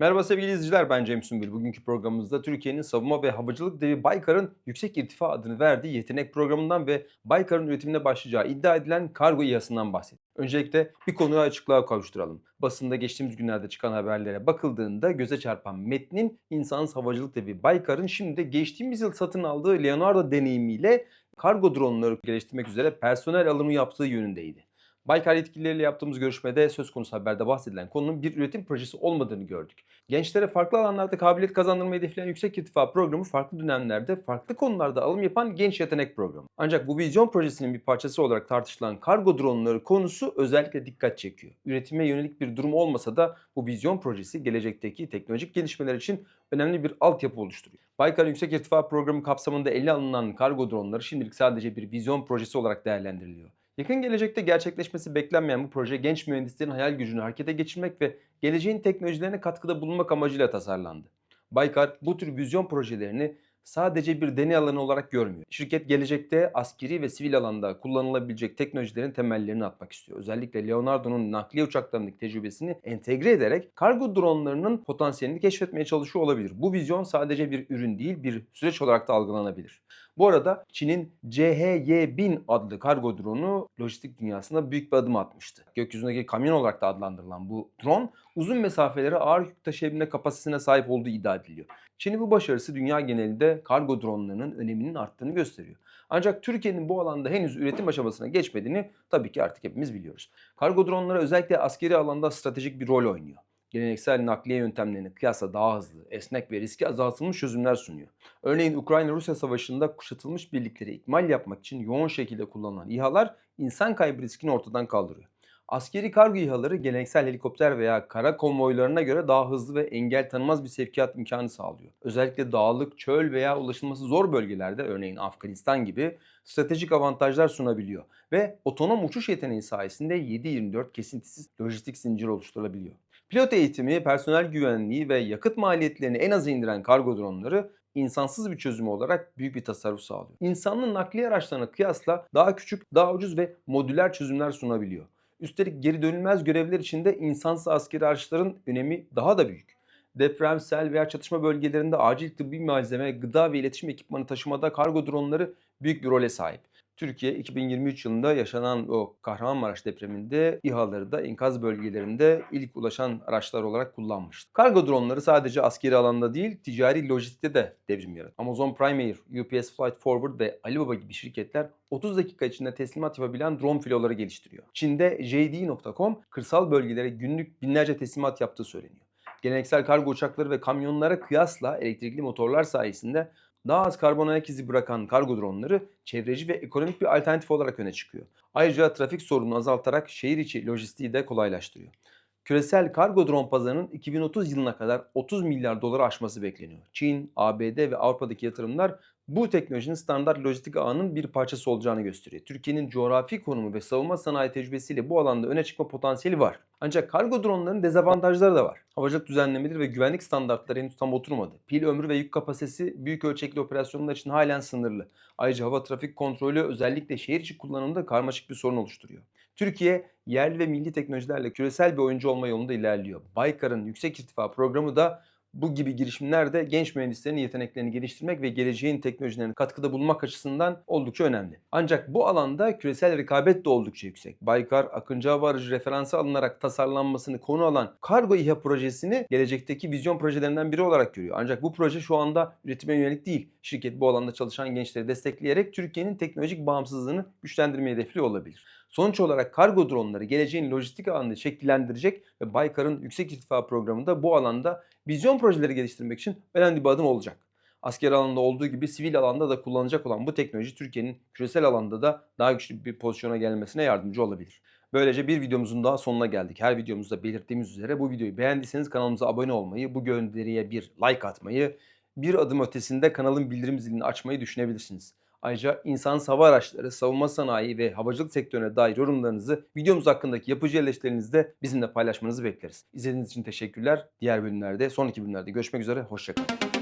Merhaba sevgili izleyiciler ben Cem Sümbül. Bugünkü programımızda Türkiye'nin savunma ve havacılık devi Baykar'ın yüksek irtifa adını verdiği yetenek programından ve Baykar'ın üretimine başlayacağı iddia edilen kargo İHA'sından bahsedeyim. Öncelikle bir konuyu açıklığa kavuşturalım. Basında geçtiğimiz günlerde çıkan haberlere bakıldığında göze çarpan metnin insansız havacılık devi Baykar'ın şimdi de geçtiğimiz yıl satın aldığı Leonardo deneyimiyle kargo dronları geliştirmek üzere personel alımı yaptığı yönündeydi. Baykar yetkilileriyle yaptığımız görüşmede söz konusu haberde bahsedilen konunun bir üretim projesi olmadığını gördük. Gençlere farklı alanlarda kabiliyet kazandırmayı hedefleyen Yüksek İrtifa Programı farklı dönemlerde farklı konularda alım yapan genç yetenek programı. Ancak bu vizyon projesinin bir parçası olarak tartışılan kargo dronları konusu özellikle dikkat çekiyor. Üretime yönelik bir durum olmasa da bu vizyon projesi gelecekteki teknolojik gelişmeler için önemli bir altyapı oluşturuyor. Baykar Yüksek İrtifa Programı kapsamında ele alınan kargo dronları şimdilik sadece bir vizyon projesi olarak değerlendiriliyor. Yakın gelecekte gerçekleşmesi beklenmeyen bu proje genç mühendislerin hayal gücünü harekete geçirmek ve geleceğin teknolojilerine katkıda bulunmak amacıyla tasarlandı. Baykar bu tür vizyon projelerini sadece bir deney alanı olarak görmüyor. Şirket gelecekte askeri ve sivil alanda kullanılabilecek teknolojilerin temellerini atmak istiyor. Özellikle Leonardo'nun nakliye uçaklarındaki tecrübesini entegre ederek kargo dronlarının potansiyelini keşfetmeye çalışıyor olabilir. Bu vizyon sadece bir ürün değil bir süreç olarak da algılanabilir. Bu arada Çin'in CHY-1000 adlı kargo dronu lojistik dünyasında büyük bir adım atmıştı. Gökyüzündeki kamyon olarak da adlandırılan bu drone uzun mesafeleri ağır yük taşıyabilme kapasitesine sahip olduğu iddia ediliyor. Çin'in bu başarısı dünya genelinde kargo dronlarının öneminin arttığını gösteriyor. Ancak Türkiye'nin bu alanda henüz üretim aşamasına geçmediğini tabii ki artık hepimiz biliyoruz. Kargo dronları özellikle askeri alanda stratejik bir rol oynuyor geleneksel nakliye yöntemlerine kıyasla daha hızlı, esnek ve riski azaltılmış çözümler sunuyor. Örneğin Ukrayna-Rusya savaşında kuşatılmış birlikleri ikmal yapmak için yoğun şekilde kullanılan İHA'lar insan kaybı riskini ortadan kaldırıyor. Askeri kargo İHA'ları geleneksel helikopter veya kara konvoylarına göre daha hızlı ve engel tanımaz bir sevkiyat imkanı sağlıyor. Özellikle dağlık, çöl veya ulaşılması zor bölgelerde örneğin Afganistan gibi stratejik avantajlar sunabiliyor ve otonom uçuş yeteneği sayesinde 7-24 kesintisiz lojistik zincir oluşturulabiliyor. Pilot eğitimi, personel güvenliği ve yakıt maliyetlerini en aza indiren kargo dronları insansız bir çözüm olarak büyük bir tasarruf sağlıyor. İnsanlı nakliye araçlarına kıyasla daha küçük, daha ucuz ve modüler çözümler sunabiliyor. Üstelik geri dönülmez görevler için de insansız askeri araçların önemi daha da büyük. Deprem, sel veya çatışma bölgelerinde acil tıbbi malzeme, gıda ve iletişim ekipmanı taşımada kargo dronları büyük bir role sahip. Türkiye 2023 yılında yaşanan o Kahramanmaraş depreminde İHA'ları da enkaz bölgelerinde ilk ulaşan araçlar olarak kullanmıştı. Kargo dronları sadece askeri alanda değil, ticari lojistikte de devrim yarattı. Amazon Prime Air, UPS Flight Forward ve Alibaba gibi şirketler 30 dakika içinde teslimat yapabilen drone filoları geliştiriyor. Çin'de JD.com kırsal bölgelere günlük binlerce teslimat yaptığı söyleniyor. Geleneksel kargo uçakları ve kamyonlara kıyasla elektrikli motorlar sayesinde daha az karbon ayak izi bırakan kargo dronları çevreci ve ekonomik bir alternatif olarak öne çıkıyor. Ayrıca trafik sorununu azaltarak şehir içi lojistiği de kolaylaştırıyor. Küresel kargo drone pazarının 2030 yılına kadar 30 milyar doları aşması bekleniyor. Çin, ABD ve Avrupa'daki yatırımlar bu teknolojinin standart lojistik ağının bir parçası olacağını gösteriyor. Türkiye'nin coğrafi konumu ve savunma sanayi tecrübesiyle bu alanda öne çıkma potansiyeli var. Ancak kargo dronlarının dezavantajları da var. Havacılık düzenlemeleri ve güvenlik standartları henüz tam oturmadı. Pil ömrü ve yük kapasitesi büyük ölçekli operasyonlar için halen sınırlı. Ayrıca hava trafik kontrolü özellikle şehir içi kullanımda karmaşık bir sorun oluşturuyor. Türkiye yerli ve milli teknolojilerle küresel bir oyuncu olma yolunda ilerliyor. Baykar'ın yüksek irtifa programı da bu gibi girişimler de genç mühendislerin yeteneklerini geliştirmek ve geleceğin teknolojilerine katkıda bulunmak açısından oldukça önemli. Ancak bu alanda küresel rekabet de oldukça yüksek. Baykar, Akıncı Hava Aracı referansı alınarak tasarlanmasını konu alan Kargo İHA projesini gelecekteki vizyon projelerinden biri olarak görüyor. Ancak bu proje şu anda üretime yönelik değil. Şirket bu alanda çalışan gençleri destekleyerek Türkiye'nin teknolojik bağımsızlığını güçlendirmeyi hedefliyor olabilir. Sonuç olarak kargo dronları geleceğin lojistik alanını şekillendirecek ve Baykar'ın yüksek irtifa programında bu alanda vizyon projeleri geliştirmek için önemli bir adım olacak. Asker alanında olduğu gibi sivil alanda da kullanılacak olan bu teknoloji Türkiye'nin küresel alanda da daha güçlü bir pozisyona gelmesine yardımcı olabilir. Böylece bir videomuzun daha sonuna geldik. Her videomuzda belirttiğimiz üzere bu videoyu beğendiyseniz kanalımıza abone olmayı, bu gönderiye bir like atmayı, bir adım ötesinde kanalın bildirim zilini açmayı düşünebilirsiniz. Ayrıca insan hava araçları, savunma sanayi ve havacılık sektörüne dair yorumlarınızı videomuz hakkındaki yapıcı eleştirilerinizi de bizimle paylaşmanızı bekleriz. İzlediğiniz için teşekkürler. Diğer bölümlerde, sonraki bölümlerde görüşmek üzere. Hoşçakalın.